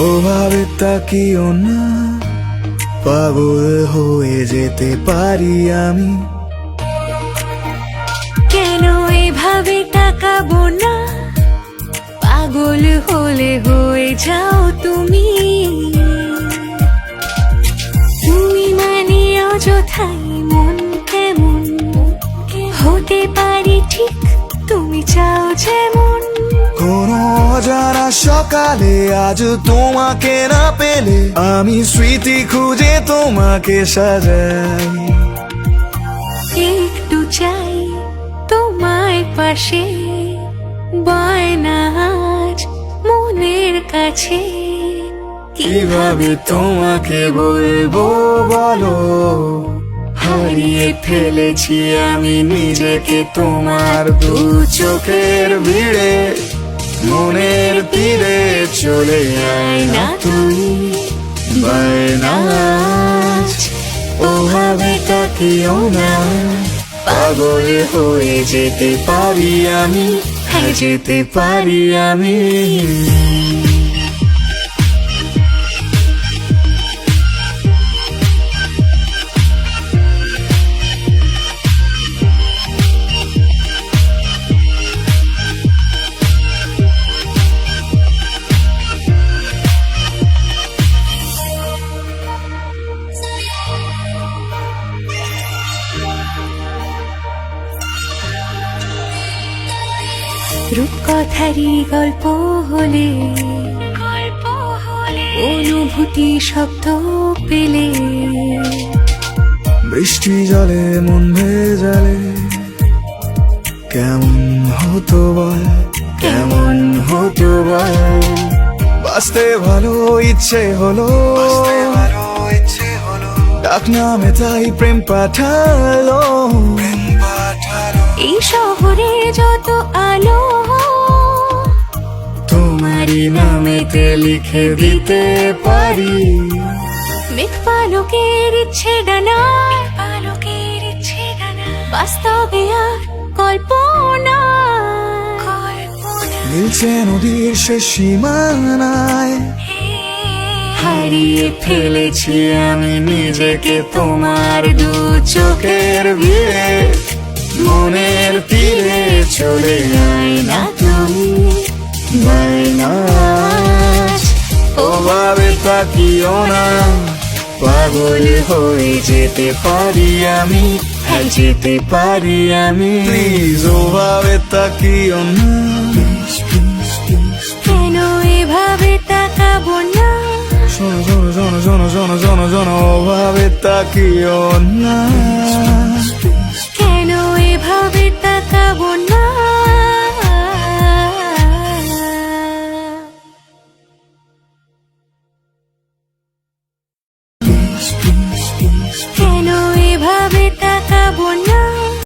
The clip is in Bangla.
ওভাবে তাকিও না। পাগল হয়ে যেতে পারি আমি। কেন এভাবে তাকাবো না? পাগল হলে হয়ে যাও তুমি। তুমি মানে অযথাই মন কেমন? হতে পারি ঠিক, তুমি চাও যেমন। অজানা সকালে আজ তোমাকে না পেলে আমি স্মৃতি খুঁজে তোমাকে সাজাই। একটু চাই তোমায় পাশে বায়না আজ মনের কাছে। কীভাবে তোমাকে বলব বলো? হারিয়ে ফেলেছি আমি নিজেকে তোমার দু চোখের ভিড়ে। মনের তীরে চলে আয় না তুই। বায়নাজ ওভাবে তাকিও না। পাগল হয়ে যেতে পারি আমি হ্যাঁ যেতে পারি আমি। রূপকথারই গল্প হলে। গল্প হলে অনুভূতি শব্দ পেলে। বৃষ্টি জলে মন ভেজালে। কেমন হতো বল? কেমন হতো বল? বাঁচতে ভালো ইচ্ছে হলো। ডাক নামে তাই প্রেম পাঠালো। এই শহরে যত আলো তোমারই নামেতে লিখে দিতে পারি? মেঘ পালকের ইচ্ছে ডানা। পালকের ইচ্ছে ডানা। বাস্তবে আর কল্পনা। মিলছে নদীর সে সীমানায়। হারিয়ে ফেলেছি আমি নিজেকে তোমার দু চোখের ভিড়ে মনের তীরে চলে যায় না তুমি বাইনাজ ওভাবে তাকিও না। পাগল হয়ে যেতে পারি আমি হ্যাঁ যেতে পারি আমি। প্লিজ ওভাবে তাকিও না। কেন এভাবে তাকাবো না? শোনো শোনো শোনো শোনো শোনো শোনো শোনো ওভাবে তাকিও না। কেন এভাবে তাকাবো না?